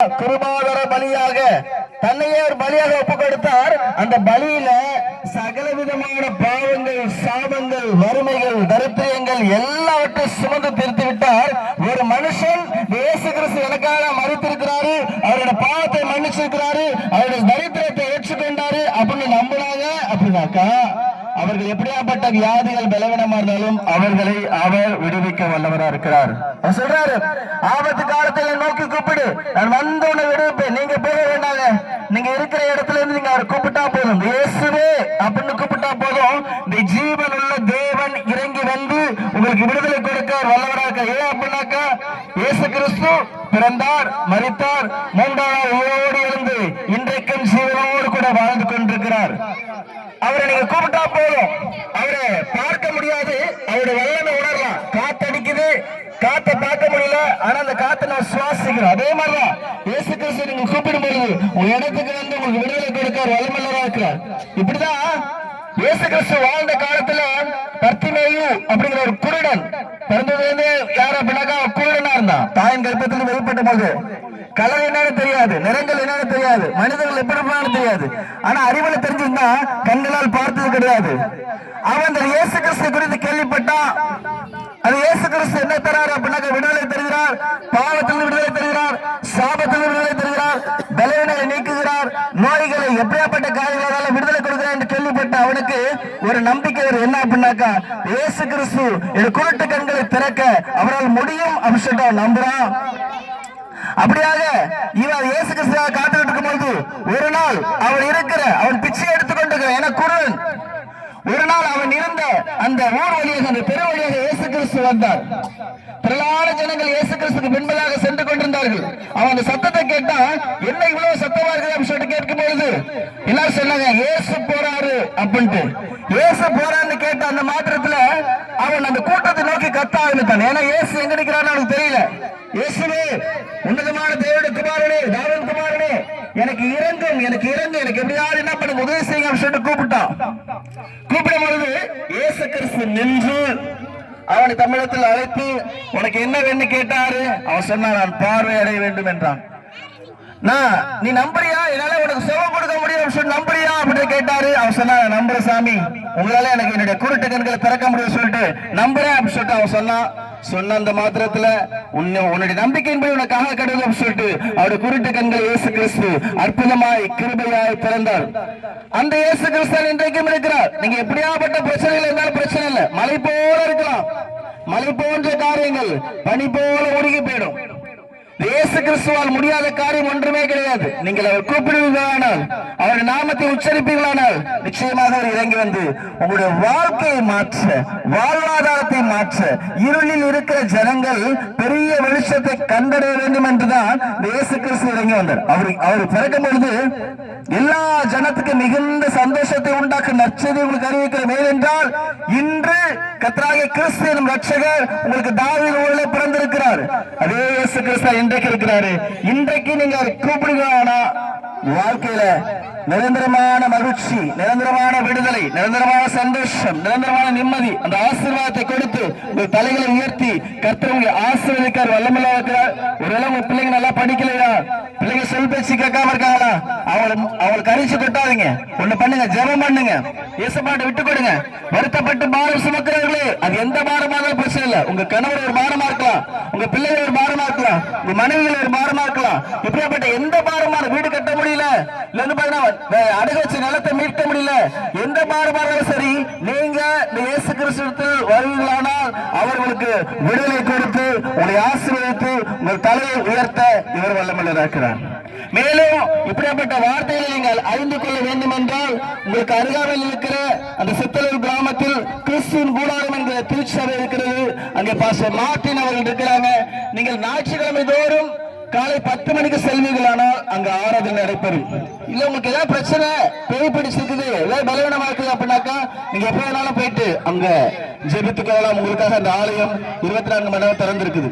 திருமாதர பலியாக தன்னையே ஒரு பலியாக ஒப்பு கொடுத்தார் அந்த பலியில சகல விதமான பாவங்கள் சாபங்கள் வறுமைகள் தரித்திரியங்கள் எல்லாவற்றையும் சுமந்து தீர்த்து விட்டார் ஒரு மனுஷன் இயேசு கிறிஸ்து எனக்காக மறுத்திருக்கிறாரு அவருடைய பாவத்தை மன்னிச்சிருக்கிறாரு அவருடைய தரித்திரத்தை ஏற்றுக்கொண்டாரு அப்படின்னு நம்பினாங்க அப்படின்னாக்கா அவர்கள் எப்படியாப்பட்ட வியாதிகள் பலவீனமா இருந்தாலும் அவர்களை அவர் விடுவிக்க வல்லவரா இருக்கிறார். சொல்றாரு ஆபத்து காலத்தில் நோக்கி கூப்பிடு. நான் வந்த உன்னை விடுவிப்பேன். நீங்க போக வேண்டாங்க. நீங்க இருக்கிற இடத்துல இருந்து நீங்க அவர் கூப்பிட்டா போதும். இயேசுவே அப்படின்னு கூப்பிட்டா போதும். இந்த ஜீவன் உள்ள தேவன் இறங்கி வந்து உங்களுக்கு விடுதலை கொடுக்க அவர் வல்லவரா இருக்கார். ஏன் அப்படின்னாக்கா இயேசு கிறிஸ்து பிறந்தார் மறித்தார் மூன்றாவது நாள் உயிரோடு இருந்து இன்றைக்கும் ஜீவனோடு கூட வாழ்ந்து கொண்டிருக்கிறார் அவரை நீங்க கூப்பிட்டா போதும் அவரை பார்க்க முடியாது அவருடைய வல்லமை உணரலாம். காத்தடிக்குது காத்த பார்க்க முடியல. ஆனா அந்த காத்த நான் சுவாசிக்கிறோம் அதே மாதிரிதான் இயேசு கிறிஸ்து நீங்க கூப்பிடும் பொழுது உங்க இடத்துக்கு வந்து உங்களுக்கு விடுதலை கொடுக்க ஒரு வல்லமல்லரா இருக்கிறார். இப்படிதான் இயேசு கிறிஸ்து வாழ்ந்த காலத்துல பர்த்திமேயு அப்படிங்கிற ஒரு குருடன் பிறந்ததுலேருந்து யார் அப்படின்னாக்கா குருடனா இருந்தான். தாயின் கர்ப்பத்தில் வெளிப்பட்ட போது கலர் என்னன்னு தெரியாது நிறங்கள் என்னன்னு தெரியாது மனிதர்கள் எப்படி இருப்பான்னு தெரியாது. ஆனா அறிவுல தெரிஞ்சிருந்தா கண்களால் பார்த்து கிடையாது. அவன் அந்த இயேசு கிறிஸ்து குறித்து கேள்விப்பட்டான். அது இயேசு கிறிஸ்து என்ன தராரு அப்படின்னாக்க விடுதலை தருகிறார் பாவத்தில் விடுதலை தருகிறார் சாபத்தில் விடுதலை தருகிறார் பலவீனங்களை நீக்குகிறார் நோய்களை எப்படியாப்பட்ட காரியங்களால விடுதலை கொடுக்கிறார் என்று கேள்விப்பட்ட அவனுக்கு ஒரு நம்பிக்கை ஒரு என்ன அப்படின்னாக்கா இயேசு கிறிஸ்து என் குருட்டு கண்களை திறக்க அவரால் முடியும் அப்படின்னு சொல்லிட்டு அவன் நம்புறான். அப்படியாக இவர் இயேசு கிறிஸ்துவாக காத்துக்கிட்டு இருக்கும் பொழுது ஒரு நாள் அவன் இருக்கிற அவன் பிச்சை ஒரு நாள் அவன் இருந்த அந்த ஊர் வழியாக அந்த பெரு வழியாக இயேசு கிறிஸ்து வந்தார். திரளான ஜனங்கள் இயேசு கிறிஸ்துக்கு பின்பதாக சென்று கொண்டிருந்தார்கள். அவன் அந்த சத்தத்தை கேட்டா என்ன இவ்வளவு சத்தமா இருக்குது? அப்படின்னு சொல்லிட்டு கேட்கும் பொழுது எல்லாரும் சொன்னாங்க இயேசு போறாரு அப்படின்ட்டு. இயேசு போறான்னு கேட்ட அந்த மாத்திரத்துல அவன் அந்த கூட்டத்தை நோக்கி கத்த ஆரம்பித்தான். ஏன்னா இயேசு எங்க நிக்கிறான்னு அவனுக்கு தெரியல. இயேசுவே உன்னதமான தேவனுடைய குமாரனே தாவன் குமாரனே எனக்கு இறங்கும் எனக்கு இறங்கும் எனக்கு எப்படியாவது என்ன பண்ண உதவி செய்யுங்க அப்படின்னு சொல்லிட்டு கூப்பிட்டான். கூப்பிடும் பொழுது இயேசு கிறிஸ்து நின்று அவனை தமிழத்தில் அழைத்து உனக்கு என்ன வேணும் கேட்டாரு? அவன் சொன்னா நான் பார்வை அடைய வேண்டும் என்றான். நான் நீ நம்புறியா? என்னால உனக்கு சுகம் கொடுக்க முடியும். அப்படின்னு சொல்லி நம்புறியா? அப்படின்னு கேட்டாரு. அவன் சொன்னா நம்புற சாமி. உங்களால எனக்கு என்னுடைய குருட்டு கண்களை திறக்க முடியும் சொல்லிட்டு நம்புறேன் அப்படின்னு சொல்லிட்டு அவன் சொன்னான். சொன்ன அந்த மாத்திரத்துல உன்னை உன்னுடைய நம்பிக்கையின்படி உனக்காக கடவுள் அப்படின்னு சொல்லிட்டு அவருடைய குருட்டு கண்கள் இயேசு கிறிஸ்து அற்புதமாய் கிருபையாய் பிறந்தார். அந்த இயேசு கிறிஸ்து இன்றைக்கும் இருக்கிறார். நீங்க எப்படியாப்பட்ட பிரச்சனைகள் இருந்தாலும் பிரச்சனை இல்லை. மலை போல இருக்கலாம். மலை போன்ற காரியங்கள் பனி போல ஒடுங்கி போயிடும். இயேசு கிறிஸ்துவால் முடியாத காரியம் ஒன்றுமே கிடையாது. நீங்கள் அவர் கூப்பிடுவீர்களானால் அவர் நாமத்தை உச்சரிப்பீர்களானால் நிச்சயமாக அவர் இறங்கி வந்து உங்களுடைய வாழ்க்கையை மாற்ற வாழ்வாதாரத்தை மாற்ற இருளில் இருக்கிற ஜனங்கள் பெரிய வெளிச்சத்தை கண்டடைய வேண்டும் என்றுதான் இயேசு கிறிஸ்து இறங்கி வந்தார். அவர் அவர் பிறக்கும் பொழுது எல்லா ஜனத்துக்கு மிகுந்த சந்தோஷத்தை உண்டாக்கும் நற்செய்தி உங்களுக்கு அறிவிக்கிற மேலென்றால் இன்று கத்தராகிய கிறிஸ்து எனும் ரட்சகர் உங்களுக்கு தாவின் ஊரிலே பிறந்திருக்கிறார். அதே இயேசு கிறிஸ்து இன்றைக்கு இருக்கிறாரு இன்றைக்கு நீங்க கூப்பிடுகிறானா வாழ்க்கையில நிரந்தரமான மகிழ்ச்சி நிரந்தரமான விடுதலை நிரந்தரமான சந்தோஷம் நிரந்தரமான நிம்மதி அந்த ஆசீர்வாதத்தை கொடுத்து உங்கள் தலைகளை உயர்த்தி கர்த்தர் ஆசீர்வதிக்கார் வல்லமல்ல இருக்கிறார் ஒருவேளை உங்க பிள்ளைங்க நல்லா படிக்கலையா? பிள்ளைங்க சொல் இருக்காங்களா? அவங்களை அவங்களுக்கு அரிச்சு கொட்டாதீங்க. ஒண்ணு பண்ணுங்க ஜெபம் பண்ணுங்க. இயேசப்பாட்டை விட்டு கொடுங்க. வருத்தப்பட்டு பாரம் சுமக்கிறவர்களே அது எந்த பாரமாக பிரச்சனை இல்ல. உங்க கணவர் ஒரு பாரமா இருக்கலாம். உங்க பிள்ளைகள் ஒரு பாரமா இருக்கலாம். உங்க மனைவிகள் ஒரு பாரமா இருக்கலாம். இப்படியாப்பட்ட எந்த பாரமான வீடு கட்ட முடியல? இல்ல பாத்தீங்கன்னா அடகு வச்ச நிலத்தை மீட்க முடியல. எந்த பாரமா இருந்தாலும் சரி நீங்க இயேசு கிறிஸ்துவில் வருவீங்களானால் அவர்களுக்கு விடுதலை கொடுத்து உங்களை ஆசிரியர் உங்கள் தலையை உயர்த்த இவர் வல்லமல்ல இருக்கிறார் மேலும் இப்படிப்பட்ட வார்த்தைகளை நீங்கள் அறிந்து கொள்ள வேண்டும் என்றால் உங்களுக்கு அருகாமையில் இருக்கிற அந்த சித்தலூர் கிராமத்தில் கிறிஸ்துவின் கூடாரம் என்கிற திருச்சபை இருக்கிறது. அங்கே பாஸ்டர் மார்டின் அவர்கள் இருக்கிறாங்க. நீங்கள் ஞாயிற்றுக்கிழமை தோறும் காலை பத்து மணிக்கு செல்வீர்களானால் அங்க ஆராதனை நடைபெறும். இல்ல உங்களுக்கு ஏதாவது பிரச்சனை பேய் பிடிச்சிருக்குது ஏதாவது பலவீனமா இருக்குது அப்படின்னாக்கா நீங்க எப்ப வேணாலும் போயிட்டு அங்க ஜெபித்துக்கொள்ளலாம். உங்களுக்காக அந்த ஆலயம் இருபத்தி நான்கு மணி நேரம் திறந்திருக்குது.